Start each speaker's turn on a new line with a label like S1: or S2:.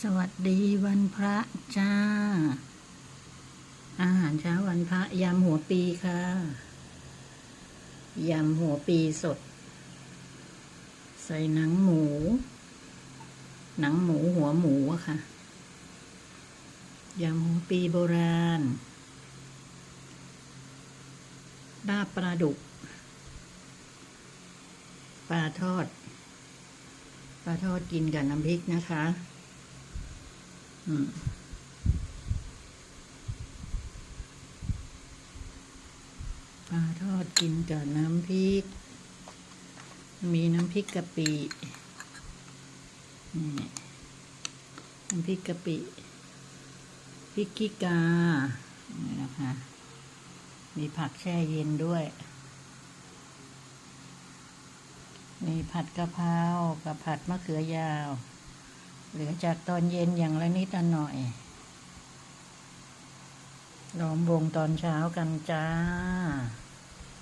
S1: สวัสดีวันพระจ้า อาหารเช้าวันพระยำหัวปีค่ะยำหัวปีสด ใส่หนังหมู หนังหมูหัวหมูอะค่ะยำหัวปีโบราณลาบปลาดุก ปลาทอด ปลาทอดกินกับน้ำพริกนะคะ ปลาทอดกินกับน้ำพริก มีน้ำพริกกะปินี่น้ำพริกกะปิพริกขี้กานี่นะคะ มีผักแช่เย็นด้วย มีผัดกะเพรากับผัดมะเขือยาว เหลือจากตอนเย็นอย่างละนิดหน่อยล้อมวงตอนเช้ากันจ้า